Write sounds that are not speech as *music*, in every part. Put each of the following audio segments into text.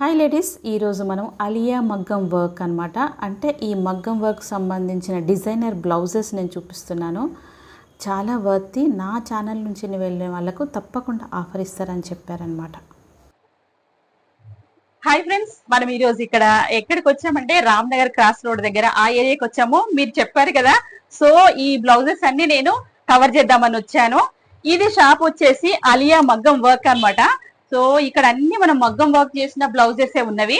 Hi ladies ఈరోజు మనం అలియా మగ్గం వర్క్ అన్నమాట. అంటే ఈ మగ్గం వర్క్ సంబంధించిన డిజైనర్ బ్లౌజెస్ నేను చూపిస్తున్నాను. చాలా వర్తి నా ఛానల్ నుంచి వెళ్ళే వాళ్ళకు తప్పకుండా ఆఫర్ ఇస్తారని చెప్పారనమాట హాయ్ ఫ్రెండ్స్ మనం ఈరోజు ఇక్కడ ఎక్కడికి వచ్చామంటే రామ్ నగర్ క్రాస్ రోడ్ దగ్గర ఆ ఏరియాకి వచ్చాము. మీరు చెప్పారు కదా. సో ఈ బ్లౌజెస్ అన్ని నేను కవర్ చేద్దామని వచ్చాను. ఇది షాప్ వచ్చేసి అలియా మగ్గం వర్క్ అన్నమాట. సో ఇక్కడ అన్ని మనం మగ్గం వర్క్ చేసిన బ్లౌజెస్ ఉన్నవి.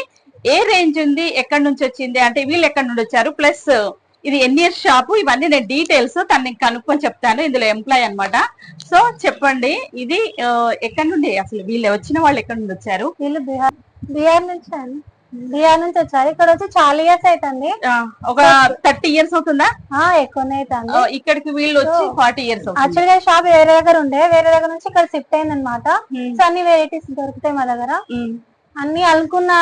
ఏ రేంజ్ ఉంది? ఎక్కడి నుంచి వచ్చింది? అంటే వీళ్ళు ఎక్కడి నుండి వచ్చారు? ప్లస్ ఇది ఎన్ని ఇయర్స్ షాపు ఇవన్నీ నేను డీటెయిల్స్ తనని కనుక్కొని చెప్తాను. ఇందులో ఎంప్లాయ్ అన్నమాట. సో చెప్పండి ఇది ఎక్కడ ఎక్కడి నుండి? అసలు వీళ్ళు వచ్చిన వాళ్ళు ఎక్కడి నుండి వచ్చారు? వీళ్ళు బీహార్ బీహార్ నుంచి బీహార్ నుంచి వచ్చారు. ఇక్కడ వచ్చి చాలా ఇయర్స్ అవుతుంది ఒక థర్టీ ఇయర్స్ అవుతుందా? ఎక్కువనే అవుతుంది ఇక్కడికి వీళ్ళు వచ్చి ఫార్టీ ఇయర్స్ యాక్చువల్గా షాప్ వేరే దగ్గర ఉండే. వేరే దగ్గర నుంచి ఇక్కడ షిఫ్ట్ అయింది అనమాట Hmm. సో అన్ని వెరైటీస్ దొరుకుతాయి మా దగ్గర. ఉమ్, అన్ని అనుకున్న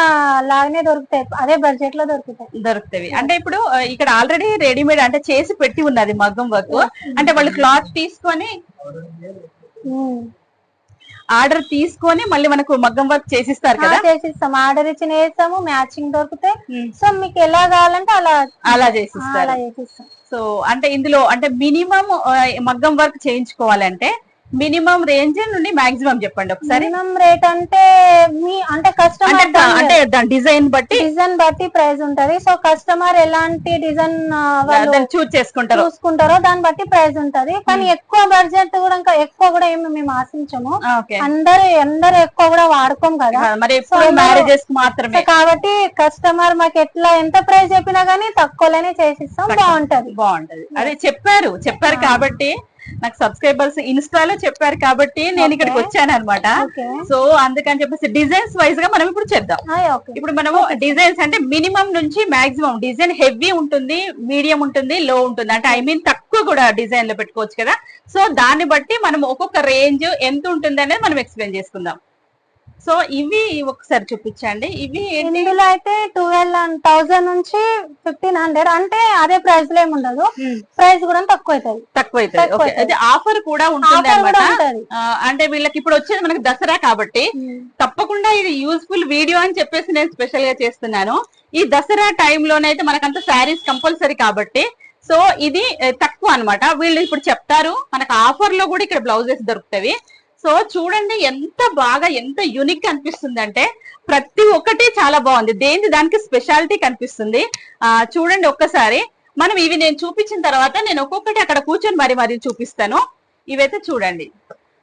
లాగానే దొరుకుతాయి. అదే బడ్జెట్లో దొరుకుతాయి. దొరుకుతాయి. అంటే ఇప్పుడు ఇక్కడ ఆల్రెడీ రెడీమేడ్ అంటే చేసి పెట్టి ఉన్నది మగ్గం వర్క్. అంటే వాళ్ళు క్లాత్ తీసుకొని Hmm. ఆర్డర్ తీసుకొని మళ్ళీ మనకు మగ్గం వర్క్ చేసిస్తారు కదా? చేసిస్తాం. ఆర్డర్ ఇచ్చిన వేస్తాము మ్యాచింగ్ దొరుకుతాయి ఉమ్, సో మీకు ఎలా కావాలంటే అలా అలా చేసిస్తారు. అలా చేసిస్తాం. సో అంటే ఇందులో అంటే మినిమం మగ్గం వర్క్ చేయించుకోవాలంటే మినిమం రేంజ్ నుండి మాక్సిమం చెప్పండి ఒకసారి. మినిమం రేట్ అంటే మీ అంటే కస్టమర్ అంటే డిజైన్ బట్టి డిజైన్ బట్టి ప్రైస్ ఉంటది. సో కస్టమర్ ఎలాంటి డిజైన్ చూస్ చేసుకుంటారు. చూసుకుంటారో దాన్ని బట్టి ప్రైస్ ఉంటది. కానీ ఎక్కువ బడ్జెట్ కూడా ఇంకా ఎక్కువ కూడా ఏమి మేము ఆశించము. అందరూ అందరూ ఎక్కువ కూడా వాడుకోం కదా. మరి మ్యారేజెస్ మాత్రమే. కాబట్టి కస్టమర్ మాకు ఎట్లా ఎంత ప్రైస్ చెప్పినా గానీ తక్కువలోనే చేసిస్తాం. బాగుంటది. బాగుంటది. అదే చెప్పారు చెప్పారు. కాబట్టి నాకు సబ్స్క్రైబర్స్ ఇన్స్టాలో చెప్పారు కాబట్టి నేను ఇక్కడికి. వచ్చాను అనమాట సో అందుకని చెప్పేసి డిజైన్స్ వైజ్గా మనం ఇప్పుడు చేద్దాం. ఓకే ఇప్పుడు మనము డిజైన్స్ అంటే మినిమం నుంచి మాక్సిమం డిజైన్ హెవీ ఉంటుంది మీడియం ఉంటుంది లో ఉంటుంది. అంటే ఐ మీన్ తక్కువ కూడా డిజైన్లో పెట్టుకోవచ్చు కదా. సో దాన్ని బట్టి మనం ఒక్కొక్క రేంజ్ ఎంత ఉంటుంది అనేది మనం ఎక్స్ప్లెయిన్ చేసుకుందాం. సో ఇవి ఒకసారి చూపించండి. ఇవి ఇందులో అయితే ట్వెల్వ్ థౌసండ్ నుంచి ఫిఫ్టీన్ హండ్రెడ్ అంటే అదే ప్రైస్లో ఉండదు. ప్రైస్ కూడా తక్కువ అవుతుంది తక్కువ అవుతుంది ఆఫర్ కూడా ఉంటుంది. అనమాట అంటే వీళ్ళకి ఇప్పుడు వచ్చేది మనకి దసరా కాబట్టి. తప్పకుండా ఇది యూస్ఫుల్ వీడియో అని చెప్పేసి నేను స్పెషల్గా చేస్తున్నాను. ఈ దసరా టైంలోనైతే మనకంత శారీస్ కంపల్సరీ కాబట్టి సో ఇది తక్కువ అన్నమాట. వీళ్ళు ఇప్పుడు చెప్తారు మనకు ఆఫర్లో కూడా ఇక్కడ బ్లౌజెస్ దొరుకుతాయి సో చూడండి ఎంత బాగా ఎంత యూనిక్ అనిపిస్తుంది అంటే ప్రతి ఒక్కటి చాలా బాగుంది. దేని దానికి స్పెషాలిటీ కనిపిస్తుంది. ఆ చూడండి ఒక్కసారి. మనం ఇవి నేను చూపించిన తర్వాత నేను ఒక్కొక్కటి అక్కడ కూర్చొని మరి మరి చూపిస్తాను. ఇవైతే చూడండి.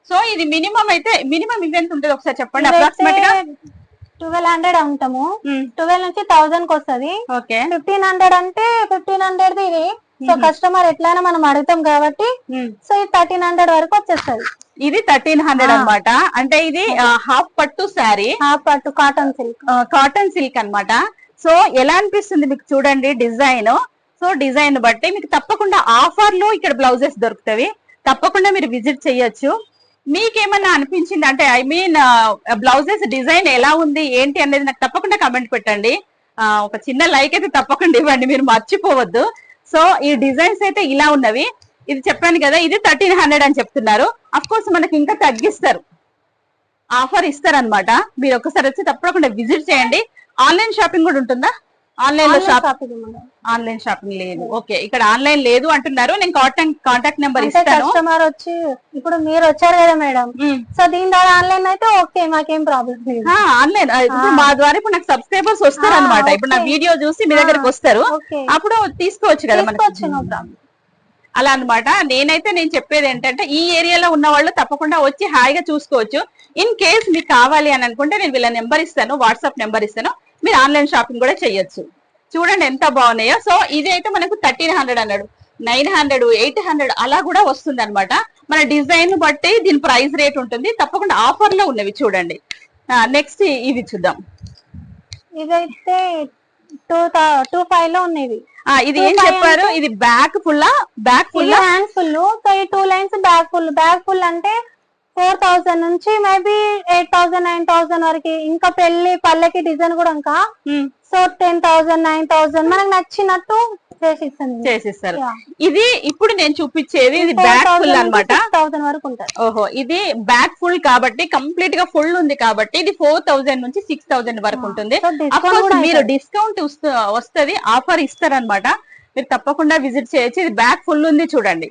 సో ఇది మినిమం అయితే మినిమం ఇవెంత ఉంటుంది ఒకసారి చెప్పండి. అప్రాక్సిమేట్గా? ట్వెల్వ్ హండ్రెడ్ అమ్ముతాము ట్వెల్వ్ నుంచి థౌసండ్కి వస్తది. ఓకే. ఫిఫ్టీన్ హండ్రెడ్ అంటే ఫిఫ్టీన్ హండ్రెడ్ ఇది. సో. కస్టమర్ ఎట్లయినా మనం అడుగుతాం కాబట్టి సో ఇది థర్టీన్ హండ్రెడ్ వరకు వచ్చేస్తది. ఇది థర్టీన్ హండ్రెడ్ ఆ. అన్నమాట. అంటే ఇది హాఫ్ పట్టు శారీ. హాఫ్ పట్టు కాటన్ సిల్క్ కాటన్ సిల్క్ అన్నమాట. సో ఎలా అనిపిస్తుంది మీకు చూడండి డిజైన్. సో డిజైన్ బట్టి మీకు తప్పకుండా ఆఫర్లో ఇక్కడ బ్లౌజెస్ దొరుకుతాయి. తప్పకుండా మీరు విజిట్ చేయొచ్చు. మీకేమన్నా అనిపించింది? అంటే ఐ మీన్ బ్లౌజెస్ డిజైన్ ఎలా ఉంది? ఏంటి అనేది నాకు తప్పకుండా కమెంట్ పెట్టండి. ఒక చిన్న లైక్ అయితే తప్పకుండా ఇవ్వండి. మీరు మర్చిపోవద్దు. సో ఈ డిజైన్స్ అయితే ఇలా ఉన్నవి. ఇది చెప్పాను కదా ఇది థర్టీన్ హండ్రెడ్ అని చెప్తున్నారు. అఫ్ కోర్స్ మనకి ఇంకా తగ్గిస్తారు. ఆఫర్ ఇస్తారనమాట మీరు ఒకసారి వచ్చి తప్పకుండా విజిట్ చేయండి. ఆన్లైన్ షాపింగ్ కూడా ఉంటుందా? ఆన్లైన్లో షాప్ ఆన్లైన్ షాపింగ్ లేదు. ఓకే ఇక్కడ ఆన్లైన్ లేదు అంటున్నారు. నేను కాంటాక్ట్ కాంటాక్ట్ నెంబర్ ఇస్తాను. కస్టమర్ వచ్చి ఇప్పుడు మీరు వచ్చారు కదా మేడం. సో దీని ద్వారా ఆన్లైన్ అయితే ఓకే మాకేం ప్రాబ్లం లేదు. ఆన్లైన్. మా ద్వారా ఇప్పుడు నాకు సబ్స్క్రైబర్స్ వస్తారు అనమాట ఇప్పుడు నా. వీడియో చూసి మీ దగ్గరకు. వస్తారు. అప్పుడు తీసుకోవచ్చు కదా తీసుకోవచ్చు, మనకి. problem. అలా అనమాట నేనైతే నేను చెప్పేది ఏంటంటే ఈ ఏరియాలో ఉన్న వాళ్ళు తప్పకుండా వచ్చి హాయిగా చూసుకోవచ్చు. ఇన్ కేస్ మీకు కావాలి అని అనుకుంటే నేను వీళ్ళ నెంబర్ ఇస్తాను వాట్సాప్ నెంబర్ ఇస్తాను. మీరు ఆన్లైన్ షాపింగ్ కూడా చేయొచ్చు. చూడండి ఎంత బాగున్నాయో. సో ఇది అయితే మనకు థర్టీన్ హండ్రెడ్ అన్నాడు. నైన్ హండ్రెడ్ ఎయిట్ హండ్రెడ్ అలా కూడా వస్తుంది అనమాట మన డిజైన్ బట్టి దీని ప్రైస్ రేట్ ఉంటుంది. తప్పకుండా ఆఫర్లో ఉన్నవి చూడండి. నెక్స్ట్ ఇవి చూద్దాం. ఇదైతే టూ టూ ఫైవ్లో ఉన్నది ఇది ఏం చెప్పారు? ఇది back full back full hand full so ఈ two lines back full back full అంటే ఫోర్ థౌసండ్ నుంచి maybe eight thousand nine thousand వరకు. ఇంకా పెళ్ళి పల్లెకి డిజైన్ కూడా ఇంకా. So ten thousand nine thousand మనకు నచ్చినట్టు చేసిస్తారు. ఇది ఇప్పుడు నేను చూపించేది ఇది బ్యాక్ ఫుల్ అన్నమాట. థౌసండ్ వరకు ఉంటుంది. ఓహో ఇది బ్యాక్ ఫుల్ కాబట్టి కంప్లీట్గా ఫుల్ ఉంది కాబట్టి ఇది ఫోర్ థౌసండ్ నుంచి సిక్స్ థౌసండ్ వరకు ఉంటుంది. మీరు. డిస్కౌంట్ వస్తుంది ఆఫర్ ఇస్తారనమాట మీరు తప్పకుండా విజిట్ చేయొచ్చు. ఇది బ్యాక్ ఫుల్ ఉంది చూడండి.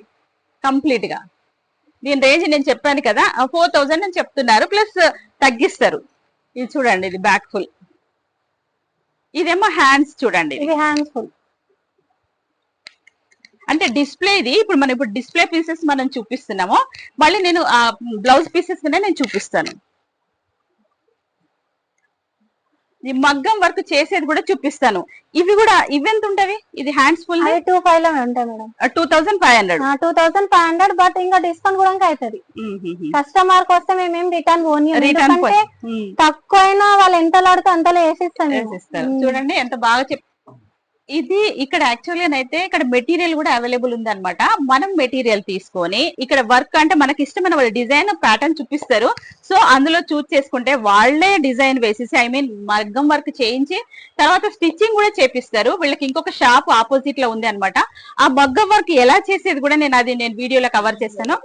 కంప్లీట్గా. దీని రేంజ్ నేను చెప్పాను కదా ఫోర్ థౌసండ్ అని చెప్తున్నారు ప్లస్ తగ్గిస్తారు. ఇది చూడండి ఇది బ్యాక్ ఫుల్ ఇదేమో హ్యాండ్స్ చూడండి. ఇది హ్యాండ్స్ ఫుల్ అంటే డిస్ప్లే ఇది ఇప్పుడు మనం ఇప్పుడు డిస్ప్లే పీసెస్ మనం చూపిస్తున్నాము. మళ్ళీ నేను బ్లౌజ్ పీసెస్ నేను చూపిస్తాను. ఈ మగ్గం వర్క్ చేసేది కూడా చూపిస్తాను. ఇవి కూడా ఇవి ఎంత ఉంటవి ఇది హ్యాండ్స్ ఫుల్ టూ ఫైవ్లో ఉంటాయి madam. Two thousand five hundred two thousand five hundred but ఇంకా డిస్కౌంట్ కూడా ఇంకా అవుతుంది. కస్టమర్ వస్తే మేమేం రిటర్న్ రిటర్న్ ఎందుకంటే తక్కువ అయినా వాళ్ళు ఎంత ఆడితే అంతలో వేసిస్తాం మేము. వేసిస్తారు. ఉమ్. చూడండి ఎంత బాగా చెప్ ఇది ఇక్కడ యాక్చువల్గా అయితే ఇక్కడ మెటీరియల్ కూడా అవైలబుల్ ఉంది అనమాట మనం మెటీరియల్ తీసుకొని ఇక్కడ వర్క్ అంటే మనకి ఇష్టమైన వాళ్ళ డిజైన్ ప్యాటర్న్ చూపిస్తారు. సో అందులో చూస్ చేసుకుంటే వాళ్ళే డిజైన్ వేసేసి ఐ మీన్ మగ్గం వర్క్ చేయించి తర్వాత స్టిచ్చింగ్ కూడా చేపిస్తారు. వీళ్ళకి ఇంకొక షాప్ ఆపోజిట్లో ఉంది అనమాట ఆ మగ్గం వర్క్ ఎలా చేసేది కూడా నేను అది నేను వీడియోలో కవర్ చేస్తాను.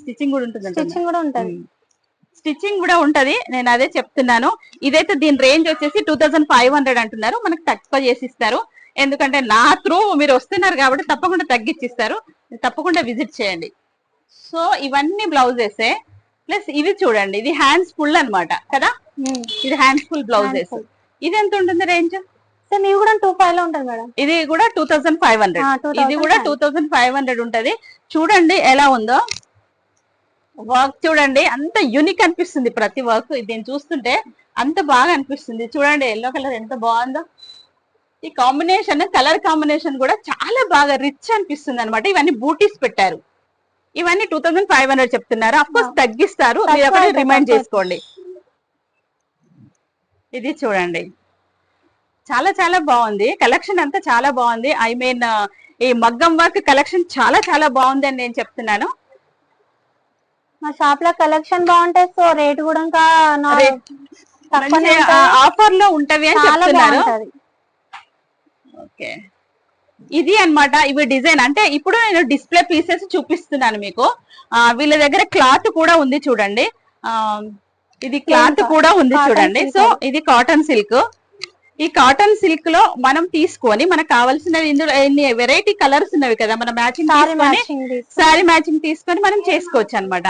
స్టిచ్చింగ్ కూడా ఉంటుంది స్టిచ్చింగ్ కూడా ఉంటది. స్టిచ్చింగ్ కూడా ఉంటది. నేను అదే చెప్తున్నాను. ఇదైతే దీని రేంజ్ వచ్చేసి టూ థౌసండ్ ఫైవ్ హండ్రెడ్ అంటున్నారు. మనకు తక్కువ చేసి ఇస్తారు ఎందుకంటే నా త్రూ మీరు వస్తున్నారు కాబట్టి తప్పకుండా తగ్గించిస్తారు. తప్పకుండా విజిట్ చేయండి. సో ఇవన్నీ బ్లౌజెస్. ప్లస్ ఇవి చూడండి. ఇది హ్యాండ్స్ ఫుల్ అన్నమాట కదా. ఇది హ్యాండ్స్ ఫుల్ బ్లౌజెస్. ఇది ఎంత ఉంటుంది రేంజ్? కూడా టూ ఫైవ్లో ఉంటుంది మేడం. ఇది కూడా టూ థౌసండ్ ఫైవ్ హండ్రెడ్. ఆ, 2500. ఇది కూడా టూ థౌసండ్ ఫైవ్ హండ్రెడ్ ఉంటది. చూడండి ఎలా ఉందో. వర్క్ చూడండి అంత యూనిక్ అనిపిస్తుంది ప్రతి వర్క్ దీన్ని చూస్తుంటే అంత బాగా అనిపిస్తుంది. చూడండి ఎల్లో కలర్ ఎంత బాగుందో. ఈ కాంబినేషన్ కలర్ కాంబినేషన్ కూడా చాలా బాగా రిచ్ అనిపిస్తుంది అనమాట ఇవన్నీ బూటీస్ పెట్టారు. ఇవన్నీ టూ థౌసండ్ ఫైవ్ హండ్రెడ్ చెప్తున్నారు. అఫ్ కోర్స్ తగ్గిస్తారు. మీరు ఒకటి రిమైండ్. చేసుకోండి. ఇది చూడండి. చాలా చాలా బాగుంది. కలెక్షన్ అంతా చాలా బాగుంది. ఐ మీన్ ఈ మగ్గం వర్క్ కలెక్షన్ చాలా చాలా బాగుంది అని నేను చెప్తున్నాను. మా షాప్లో కలెక్షన్ బాగుంటాయి సో రేట్ కూడా ఇంకా. ఆఫర్లో ఉంటవి అని చెప్తున్నారు. ఓకే. ఇది అన్నమాట ఇవి డిజైన్. అంటే ఇప్పుడు నేను డిస్ప్లే పీసెస్ చూపిస్తున్నాను మీకు. వీళ్ళ దగ్గర క్లాత్ కూడా ఉంది చూడండి. ఇది క్లాత్ కూడా ఉంది చూడండి. సో ఇది కాటన్ సిల్క్ ఈ కాటన్ సిల్క్లో మనం తీసుకొని మనకు కావాల్సిన ఇందులో ఎన్ని వెరైటీ కలర్స్ ఉన్నవి కదా మనం మ్యాచింగ్ సారీ తీసుకొని మ్యాచింగ్ సారీ మ్యాచింగ్ తీసుకొని మనం చేసుకోవచ్చు అన్నమాట.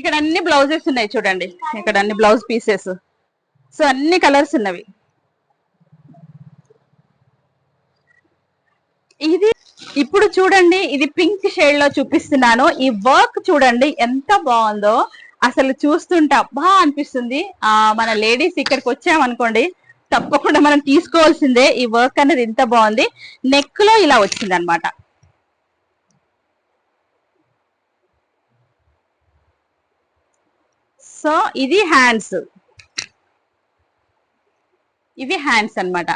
ఇక్కడ అన్ని బ్లౌజెస్ ఉన్నాయి చూడండి. ఇక్కడ అన్ని బ్లౌజ్ పీసెస్. సో అన్ని కలర్స్ ఉన్నవి. ఇది ఇప్పుడు చూడండి ఇది పింక్ షేడ్లో చూపిస్తున్నాను. ఈ వర్క్ చూడండి ఎంత బాగుందో. అసలు చూస్తుంటే అబ్బా అనిపిస్తుంది. ఆ మన లేడీస్ ఇక్కడికి వచ్చామనుకోండి తప్పకుండా మనం తీసుకోవాల్సిందే ఈ వర్క్ అనేది ఇంత బాగుంది. నెక్లో ఇలా వచ్చింది అనమాట సో ఇది హ్యాండ్స్ ఇవి హ్యాండ్స్ అన్నమాట.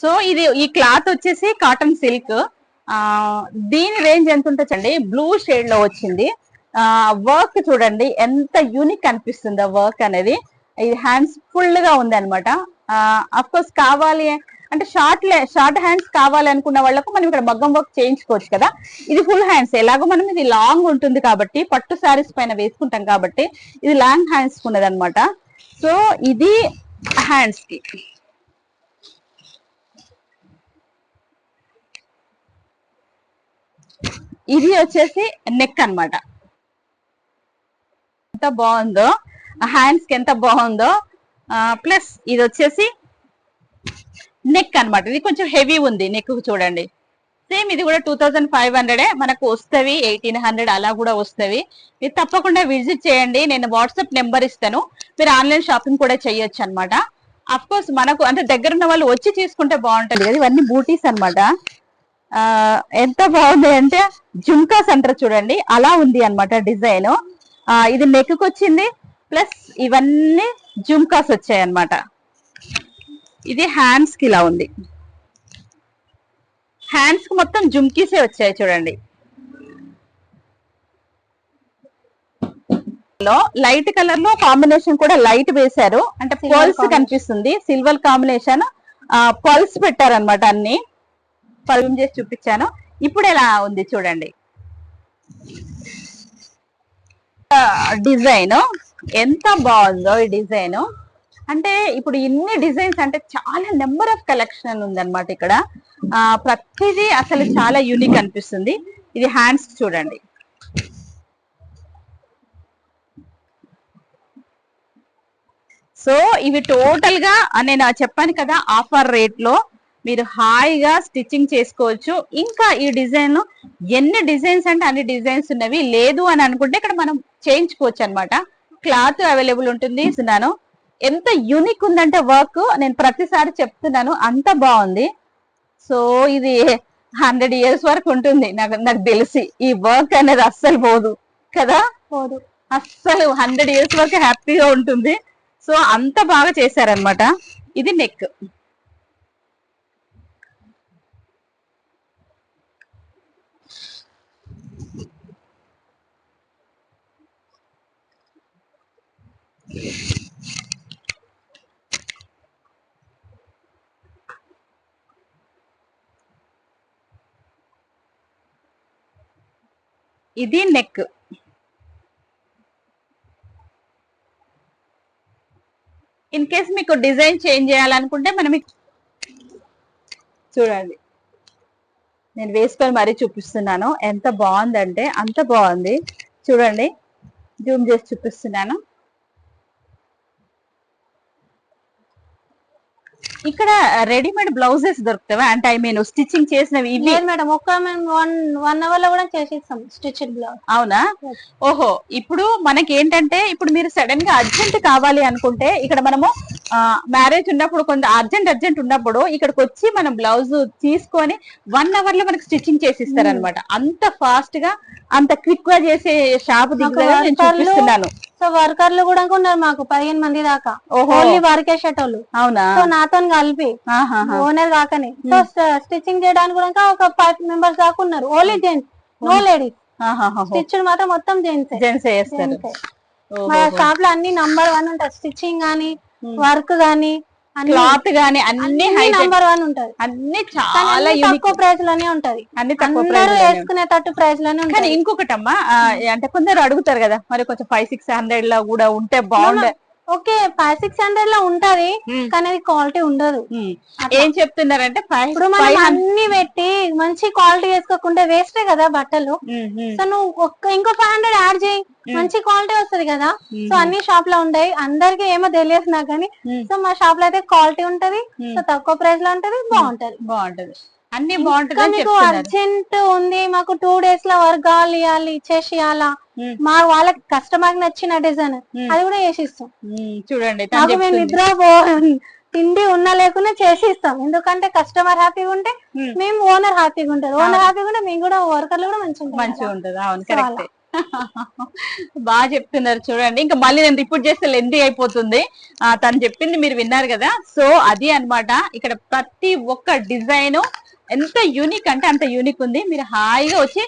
సో ఇది ఈ క్లాత్ వచ్చేసి కాటన్ సిల్క్. ఆ దీని రేంజ్ ఎంత ఉంటుందండి బ్లూ షేడ్లో వచ్చింది. ఆ వర్క్ చూడండి. ఎంత యూనిక్ అనిపిస్తుంది వర్క్ అనేది. ఇది హ్యాండ్స్ ఫుల్గా ఉంది అనమాట అఫ్ కోర్స్ కావాలి అంటే షార్ట్ షార్ట్ హ్యాండ్స్ కావాలనుకున్న వాళ్ళకు మనం ఇక్కడ మగ్గం వర్క్ చేయించుకోవచ్చు కదా. ఇది ఫుల్ హ్యాండ్స్ ఎలాగో మనం ఇది లాంగ్ ఉంటుంది కాబట్టి పట్టు శారీస్ పైన వేసుకుంటాం కాబట్టి ఇది లాంగ్ హ్యాండ్స్ ఉన్నది అనమాట సో ఇది హ్యాండ్స్కి. ఇది వచ్చేసి నెక్ అన్నమాట. ఎంత బాగుందో హ్యాండ్స్కి ఎంత బాగుందో ప్లస్ ఇది వచ్చేసి నెక్ అనమాట ఇది కొంచెం హెవీ ఉంది నెక్ చూడండి. సేమ్ ఇది కూడా టూ థౌజండ్ ఫైవ్ హండ్రెడే మనకు వస్తవి ఎయిటీన్ హండ్రెడ్ అలా కూడా వస్తవి. మీరు తప్పకుండా విజిట్ చేయండి. నేను వాట్సాప్ నెంబర్ ఇస్తాను. మీరు ఆన్లైన్ షాపింగ్ కూడా చేయొచ్చు అనమాట అఫ్ కోర్స్ మనకు అంటే దగ్గర ఉన్న వాళ్ళు వచ్చి తీసుకుంటే బాగుంటది కదా. ఇవన్నీ బూటీస్ అనమాట ఎంత బాగుంది అంటే జుమ్కాస్ అంటారు చూడండి. అలా ఉంది అన్నమాట డిజైన్. ఇది నెక్కి వచ్చింది. ప్లస్ ఇవన్నీ జుమ్కాస్ వచ్చాయి అనమాట ఇది హ్యాండ్స్కి ఇలా ఉంది. హ్యాండ్స్కి మొత్తం జుమ్కీసే వచ్చాయి చూడండి. లో లైట్ కలర్లో కాంబినేషన్ కూడా లైట్ వేశారు. అంటే పర్ల్స్. కనిపిస్తుంది. సిల్వర్ కాంబినేషన్ పల్స్ పెట్టారనమాట అన్ని. పల్మ్ చేసి చూపించాను. ఇప్పుడు ఎలా ఉంది చూడండి. డిజైన్. ఎంత బాగుందో ఈ డిజైన్. అంటే ఇప్పుడు ఇన్ని డిజైన్స్ అంటే చాలా నెంబర్ ఆఫ్ కలెక్షన్ ఉందన్నమాట ఇక్కడ. ప్రతిదీ అసలు చాలా యూనిక్ అనిపిస్తుంది. ఇది హ్యాండ్స్ చూడండి. సో ఇవి టోటల్గా నేను చెప్పాను కదా ఆఫర్ రేట్లో మీరు హాయిగా స్టిచ్చింగ్ చేసుకోవచ్చు. ఇంకా ఈ డిజైన్ ఎన్ని డిజైన్స్ అంటే అన్ని డిజైన్స్ ఉన్నవి? లేదు అని అనుకుంటే ఇక్కడ మనం చేయించుకోవచ్చు అన్నమాట క్లాత్ అవైలబుల్ ఉంటుంది ఇస్తున్నాను ఎంత యూనిక్ ఉందంటే వర్క్ నేను ప్రతిసారి చెప్తున్నాను అంత బాగుంది. సో ఇది హండ్రెడ్ ఇయర్స్ వరకు ఉంటుంది. నాకు నాకు తెలిసి ఈ వర్క్ అనేది అస్సలు పోదు కదా? పోదు. అస్సలు హండ్రెడ్ ఇయర్స్ వరకు హ్యాపీగా ఉంటుంది. సో అంత బాగా చేశారనమాట ఇది నెక్ ఇది నెక్. ఇన్ కేస్ మీకు డిజైన్ చేంజ్ చేయాలనుకుంటే మనం చూడండి. నేను వేసుకొని మరీ చూపిస్తున్నాను. ఎంత బాగుందంటే అంత బాగుంది. చూడండి. జూమ్ చేసి చూపిస్తున్నాను. ఇక్కడ రెడీమేడ్ బ్లౌజెస్ దొరుకుతావా? అంటే ఐ మీన్ స్టిచ్చింగ్ చేసినవి ఇవి. లేదు మేడం ఒక్క వన్ వన్ అవర్లో కూడా చేసిస్తాం స్టిచ్డ్ బ్లౌజ్. అవునా. ఓహో ఇప్పుడు మనకి ఏంటంటే ఇప్పుడు మీరు సడన్గా అర్జెంట్ కావాలి అనుకుంటే ఇక్కడ మనము మ్యారేజ్ ఉన్నప్పుడు కొంత అర్జెంట్ అర్జెంట్ ఉన్నప్పుడు ఇక్కడికి వచ్చి మనం బ్లౌజ్ తీసుకొని వన్ అవర్లో మనకి స్టిచ్చింగ్ చేసి ఇస్తారనమాట అంత ఫాస్ట్గా అంత క్విక్గా చేసే షాప్ దగ్గర నేను చూపిస్తున్నాను. సో వర్కర్లు కూడా ఉన్నారు మాకు పదిహేను మంది దాకా. ఓన్లీ వర్కేసేటోళ్ళు అవునా? సో నాతో కలిపి. ఓనర్ కాకనే. సో స్టిచ్చింగ్ చేయడానికి కూడా ఒక ఫైవ్ మెంబర్స్ దాకా ఉన్నారు. Only gents no ladies. Stitch మాత్రం మొత్తం జెంట్స్ జెంట్స్ చేస్తారు. మా షాప్లో అన్ని నంబర్ వన్ ఉంటాయి. స్టిచ్చింగ్ గానీ వర్క్ గానీ క్లాత్ గానీ అన్ని హై నంబర్ వన్ ఉంటది. అన్ని చాలా తక్కువ ప్రైస్లోనే ఉంటది. అన్ని తక్కువ అందరూ వేసుకునేటట్టు ప్రైస్లోనే కానీ ఉంటది. ఇంకొకటమ్మా అంటే కొందరు అడుగుతారు కదా మరి కొంచెం ఫైవ్ సిక్స్ హండ్రెడ్లో కూడా ఉంటే బాగుండే ఓకే ఫైవ్ సిక్స్ హండ్రెడ్లో ఉంటది కానీ అది క్వాలిటీ ఉండదు. ఏం చెప్తున్నారంటే ఇప్పుడు మనం అన్ని పెట్టి మంచి క్వాలిటీ వేసుకోకుండా వేస్టే కదా బట్టలు. సో నువ్వు ఒక్క ఇంకో ఫైవ్ హండ్రెడ్ యాడ్ చేయి. మంచి క్వాలిటీ వస్తది కదా. సో అన్ని షాప్లో ఉంటాయి. అందరికి ఏమో తెలియదు నాకు కానీ. సో మా షాప్లో అయితే క్వాలిటీ ఉంటది. సో తక్కువ ప్రైస్లో ఉంటది బాగుంటది. బాగుంటది. అన్ని బాగుంటది అర్జెంట్ ఉంది మాకు టూ డేస్లో వర్క్ కావాలి ఇవ్వాలి ఇచ్చేసి ఇవ్వాలా మా వాళ్ళకి కస్టమర్ నచ్చిన డిజైన్ అది కూడా చేసి ఇస్తాం ఉమ్, చూడండి మాకు మేము. నిద్ర తిండి ఉన్నా లేకున్నా చేసి ఇస్తాం ఎందుకంటే కస్టమర్ హ్యాపీగా ఉంటే మేము ఓనర్ హ్యాపీగా ఉంటారు ఓనర్ హ్యాపీగా ఉంటే మేము కూడా వర్కర్లు కూడా మంచిగా మంచిగా ఉంటది. అవును కరెక్ట్ *laughs* బాగా చెప్తున్నారు చూడండి. ఇంకా మళ్ళీ నేను రిపీట్ చేస్తే లెంది అయిపోతుంది. తను చెప్పింది మీరు విన్నారు కదా. సో అది అన్నమాట. ఇక్కడ ప్రతి ఒక్క డిజైన్ ఎంత యూనిక్ అంటే అంత యూనిక్ ఉంది. మీరు హాయిగా వచ్చి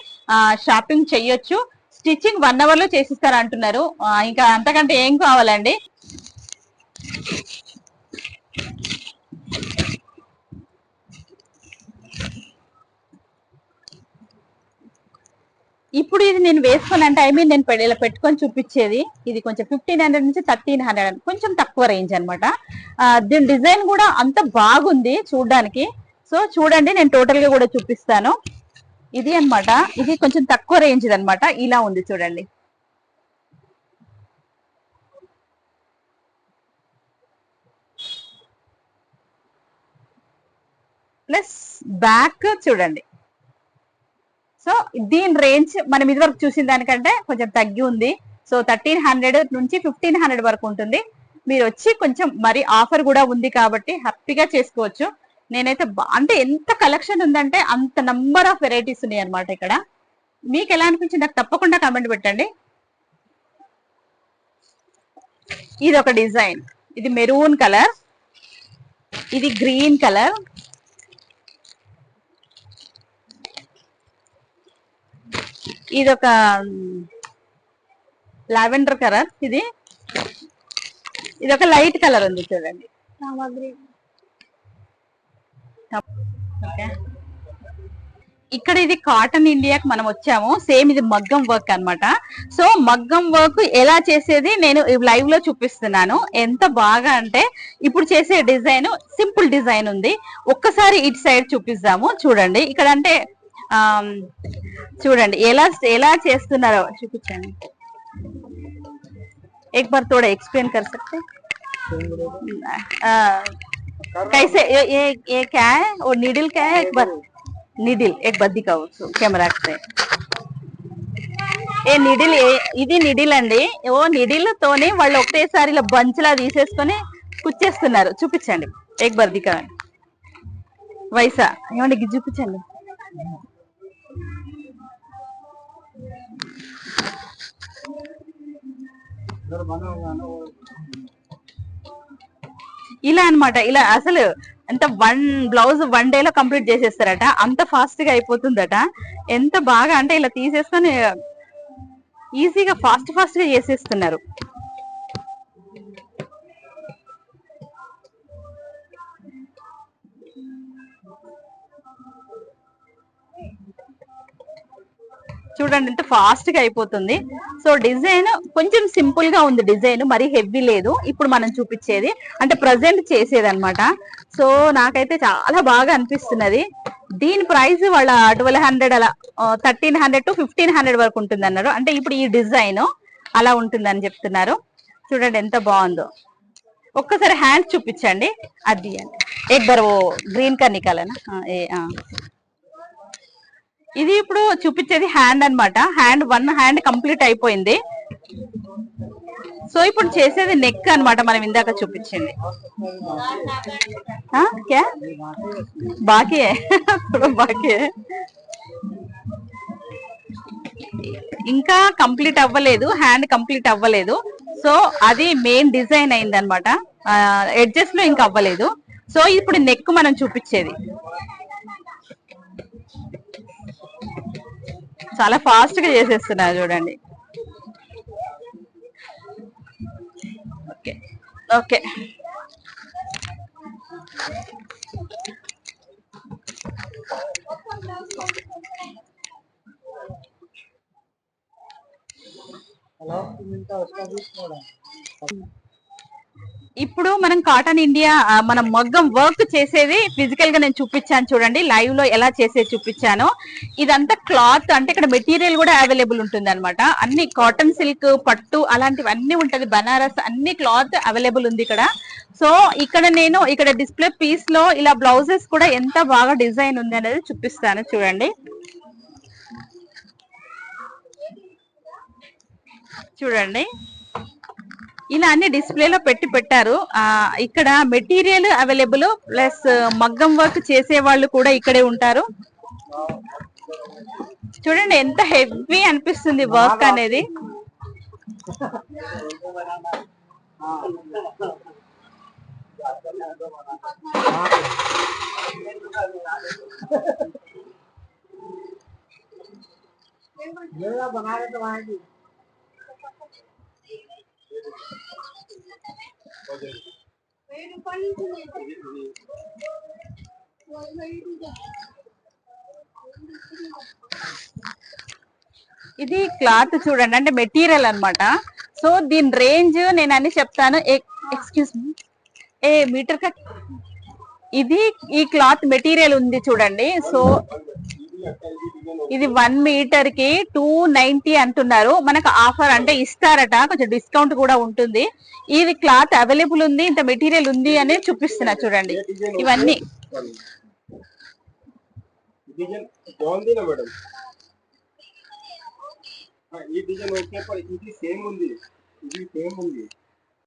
షాపింగ్ చెయ్యొచ్చు. స్టిచ్చింగ్ వన్ అవర్లో చేసిస్తారు అంటున్నారు ఇంకా అంతకంటే ఏం కావాలండి? ఇప్పుడు ఇది నేను వేసుకొని అంటే ఐ మీన్ నేను ఇలా పెట్టుకొని చూపించేది. ఇది కొంచెం ఫిఫ్టీన్ హండ్రెడ్ నుంచి థర్టీన్ హండ్రెడ్ కొంచెం తక్కువ రేంజ్ అనమాట దీని డిజైన్ కూడా అంత బాగుంది చూడడానికి. సో చూడండి నేను టోటల్గా కూడా చూపిస్తాను. ఇది అన్నమాట. ఇది కొంచెం తక్కువ రేంజ్ అన్నమాట. ఇలా ఉంది చూడండి. ప్లస్ బ్యాక్ చూడండి. సో దీని రేంజ్ మనం ఇది వరకు చూసిన దానికంటే కొంచెం తగ్గి ఉంది. సో థర్టీన్ హండ్రెడ్ నుంచి ఫిఫ్టీన్ హండ్రెడ్ వరకు ఉంటుంది. మీరు వచ్చి కొంచెం మరి ఆఫర్ కూడా ఉంది కాబట్టి హ్యాపీగా చేసుకోవచ్చు. నేనైతే బా- అంటే ఎంత కలెక్షన్ ఉందంటే అంత నంబర్ ఆఫ్ వెరైటీస్ ఉన్నాయి అనమాట ఇక్కడ. మీకు ఎలా అనిపించింది? నాకు తప్పకుండా కమెంట్ పెట్టండి. ఇది ఒక డిజైన్. ఇది మెరూన్ కలర్. ఇది గ్రీన్ కలర్. ఇది ఒక లావెండర్ కలర్ ఇది. ఇది ఒక లైట్ కలర్ ఉంది చూడండి. సామాగ్రి ఇక్కడ ఇది కాటన్ ఇండియాకి మనం వచ్చాము. సేమ్ ఇది మగ్గం వర్క్ అనమాట సో మగ్గం వర్క్ ఎలా చేసేది నేను లైవ్లో చూపిస్తున్నాను. ఎంత బాగా అంటే ఇప్పుడు చేసే డిజైన్ సింపుల్ డిజైన్ ఉంది. ఒక్కసారి ఇటు సైడ్ చూపిస్తాము చూడండి. ఇక్కడ అంటే చూడండి. ఎలా ఎలా చేస్తున్నారో చూపించండి. ఎక్బర్ తోడ తోడా ఎక్స్ప్లెయిన్ కర్ సక్తే? कैसे ये ये ये क्या है और नीडल क्या है एक बार नीडल एक बार दिखाओ कैमरा से ఏ నిడిల్ ఇది నిడిల్ అండి ఓ నిడిల్ తోని వాళ్ళు ఒకటేసారి ఇలా బంచ్లా తీసేసుకొని కుచ్చేస్తున్నారు చూపించండి ఏక్ బార్ దిఖాండి వైసా ఏమండి ఇది చూపించండి ఇలా అన్నమాట. ఇలా అసలు ఎంత వన్ బ్లౌజ్ వన్ డే లో కంప్లీట్ చేసేస్తారట. అంత ఫాస్ట్గా అయిపోతుందట. ఎంత బాగా అంటే ఇలా తీసేసుకొని ఈజీగా ఫాస్ట్ ఫాస్ట్గా చేసేస్తున్నారు. చూడండి ఎంత ఫాస్ట్గా అయిపోతుంది. సో డిజైన్ కొంచెం సింపుల్గా ఉంది డిజైన్ మరి హెవీ లేదు. ఇప్పుడు మనం చూపించేది అంటే ప్రజెంట్ చేసేది అనమాట సో నాకైతే చాలా బాగా అనిపిస్తున్నది. దీని ప్రైస్ వాళ్ళ ట్వెల్వ్ హండ్రెడ్ అలా thirteen hundred to fifteen hundred వరకు ఉంటుంది అన్నారు అంటే ఇప్పుడు ఈ డిజైన్ అలా ఉంటుందని చెప్తున్నారు. చూడండి ఎంత బాగుందో. ఒక్కసారి హ్యాండ్ చూపించండి. అది అండి ఏక్ ఓ గ్రీన్ కన్నికాలనా ఏ ఆ. ఇది ఇప్పుడు చూపించేది హ్యాండ్ అన్నమాట. హ్యాండ్ వన్ హ్యాండ్ కంప్లీట్ అయిపోయింది. సో ఇప్పుడు చేసేది నెక్ అన్నమాట మనం ఇందాక చూపించింది. ఆ, క్యా బాకీ బాకీ ఇంకా కంప్లీట్ అవ్వలేదు. హ్యాండ్ కంప్లీట్ అవ్వలేదు. సో అది మెయిన్ డిజైన్ అయింది అనమాట ఎడ్జెస్లో ఇంకా అవ్వలేదు. సో ఇప్పుడు నెక్ మనం చూపించేది. చాలా ఫాస్ట్గా చేసేస్తున్నారు చూడండి. ఓకే. ఓకే. ఇప్పుడు మనం కాటన్ ఇండియా మనం మగ్గం వర్క్ చేసేది ఫిజికల్గా నేను చూపించాను చూడండి. లైవ్లో ఎలా చేసేది చూపించాను. ఇదంతా క్లాత్ అంటే ఇక్కడ మెటీరియల్ కూడా అవైలబుల్ ఉంటుంది అనమాట అన్ని కాటన్ సిల్క్ పట్టు అలాంటివి అన్ని ఉంటది. బనారస్ అన్ని క్లాత్ అవైలబుల్ ఉంది ఇక్కడ. సో ఇక్కడ నేను ఇక్కడ డిస్ప్లే పీస్లో ఇలా బ్లౌజెస్ కూడా ఎంత బాగా డిజైన్ ఉంది అనేది చూపిస్తాను చూడండి. చూడండి. ఇలా అన్ని డిస్ప్లేలో పెట్టి పెట్టారు. ఆ ఇక్కడ మెటీరియల్ అవైలబుల్ ప్లస్ మగ్గం వర్క్ చేసే వాళ్ళు కూడా ఇక్కడే ఉంటారు. చూడండి ఎంత హెవీ అనిపిస్తుంది వర్క్ అనేది. ఇది క్లాత్ చూడండి అంటే మెటీరియల్ అన్నమాట. సో దీని రేంజ్ నేను అన్ని చెప్తాను excuse me. A metre cut. ఇది ఈ క్లాత్ మెటీరియల్ ఉంది చూడండి. సో ఇది వన్ మీటర్కి టూ నైన్టీ అంటున్నారు. మనకు ఆఫర్ అంటే ఇస్తారట. కొంచెం డిస్కౌంట్ కూడా ఉంటుంది. ఇది క్లాత్ అవైలబుల్ ఉంది ఇంత మెటీరియల్ ఉంది అని చూపిస్తున్నా చూడండి. ఇవన్నీ. ఈ డిజైన్ ఓకే ఇది సేమ్ ఉంది. ఇది సేమ్ ఉంది.